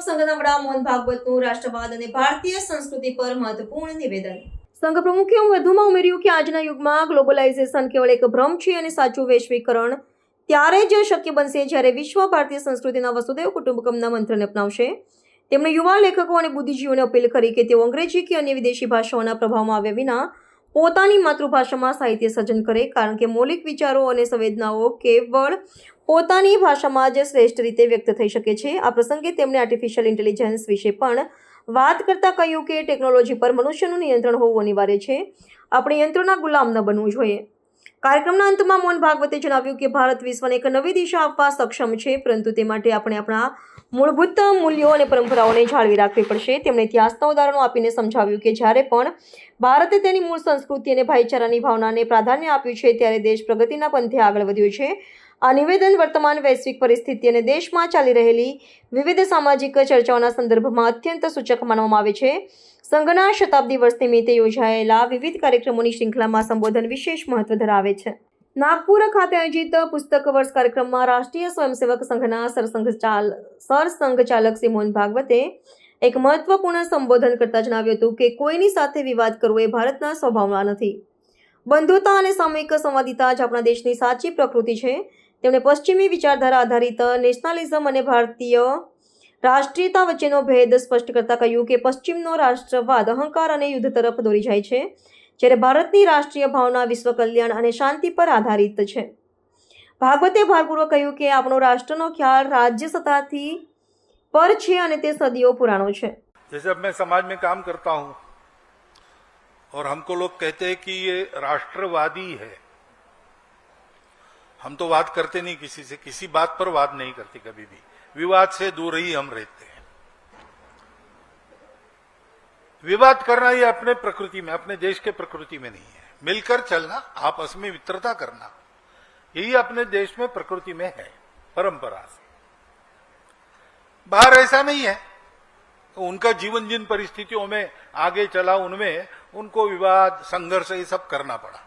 સંઘના વડા મોહન ભાગવતનું રાષ્ટ્રવાદ અને ભારતીય સંસ્કૃતિ પર મહત્વપૂર્ણ નિવેદન. સંઘ પ્રમુખે વધુમાં ઉમેર્યું કે આજના યુગમાં ગ્લોબલાઇઝેશન કેવળ એક ભ્રમ છે અને સાચું વૈશ્વિકરણ ત્યારે જ શક્ય બનશે જ્યારે વિશ્વ ભારતીય સંસ્કૃતિના વસુદેવ કુટુંબકમના મંત્રને અપનાવશે. તેમણે યુવા લેખકો અને બુદ્ધિજીવીઓને અપીલ કરી કે તેઓ અંગ્રેજી કે અન્ય વિદેશી ભાષાઓના પ્રભાવમાં આવ્યા વિના પોતાની માતૃભાષામાં સાહિત્ય સર્જન કરે, કારણ કે મૌલિક વિચારો અને સંવેદનાઓ કેવળ પોતાની ભાષામાં જ શ્રેષ્ઠ રીતે વ્યક્ત થઈ શકે છે. આ પ્રસંગે તેમણે આર્ટિફિશિયલ ઇન્ટેલિજન્સ વિશે પણ વાત કરતાં કહ્યું કે ટેકનોલોજી પર મનુષ્યનું નિયંત્રણ હોવું અનિવાર્ય છે. આપણે યંત્રોના ગુલામ ન બનવું જોઈએ. કાર્યક્રમના અંતમાં મોહન ભાગવતે જણાવ્યું કે ભારત વિશ્વને એક નવી દિશા આપવા સક્ષમ છે, પરંતુ તે માટે આપણે આપણા મૂળભૂત મૂલ્યો અને પરંપરાઓને જાળવી રાખવી પડશે. તેમણે ઇતિહાસના ઉદાહરણો આપીને સમજાવ્યું કે જ્યારે પણ ભારતે તેની મૂળ સંસ્કૃતિ અને ભાઈચારાની ભાવનાને પ્રાધાન્ય આપ્યું છે, ત્યારે દેશ પ્રગતિના પંથે આગળ વધ્યો છે. આ નિવેદન વર્તમાન વૈશ્વિક પરિસ્થિતિ અને દેશમાં ચાલી રહેલી વિવિધ સામાજિક ચર્ચાઓના સંદર્ભમાં અત્યંત સૂચક માનવામાં આવે છે. સંઘના શતાબ્દી વર્ષ નિમિત્તે યોજાયેલા વિવિધ કાર્યક્રમોની શૃંખલામાં સંબોધન વિશેષ મહત્વ ધરાવે છે. નાગપુર ખાતે આયોજિત પુસ્તક વર્ષ કાર્યક્રમમાં રાષ્ટ્રીય સ્વયંસેવક સંઘના સરસંઘ ચાલ, સરસંઘ ચાલક સિમોન ભાગવતે એક મહત્વપૂર્ણ સંબોધન કરતા જણાવ્યું હતું કે કોઈની સાથે વિવાદ કરવો એ ભારતના સ્વભાવમાં નથી. બંધુતા અને સામૂહિક સંવાદિતા જ આપણા દેશની સાચી પ્રકૃતિ છે. તેમણે પશ્ચિમી વિચારધારા આધારિત નેશનાલિઝમ અને ભારતીય રાષ્ટ્રીયતા વચ્ચેનો ભેદ સ્પષ્ટ કરતા કહ્યું કે પશ્ચિમનો રાષ્ટ્રવાદ અહંકાર અને યુદ્ધ તરફ દોરી જાય છે જ્યારે ભારતની રાષ્ટ્રીય ભાવના વિશ્વ કલ્યાણ અને શાંતિ પર આધારિત છે ભાગવતે ભારપૂર્વક કહ્યું કે આપણો રાષ્ટ્રનો ખ્યાલ રાજ્ય સત્તાથી પર છે અને તે સદીઓ પુરાણો છે जैसे अब मैं समाज में काम करता हूं और हमको लोग कहते हैं कि ये राष्ट्रवादी है हम तो बात करते नहीं किसी से किसी बात पर बात नहीं करते कभी भी विवाद से दूर ही हम रहते हैं। विवाद करना ये अपने प्रकृति में, अपने देश के प्रकृति में नहीं है। मिलकर चलना, आपस में मित्रता करना, यही अपने देश में प्रकृति में है, परंपरा से। बाहर ऐसा नहीं है। उनका जीवन जिन परिस्थितियों में आगे चला, उनमें उनको विवाद, संघर्ष, ये सब करना पड़ा।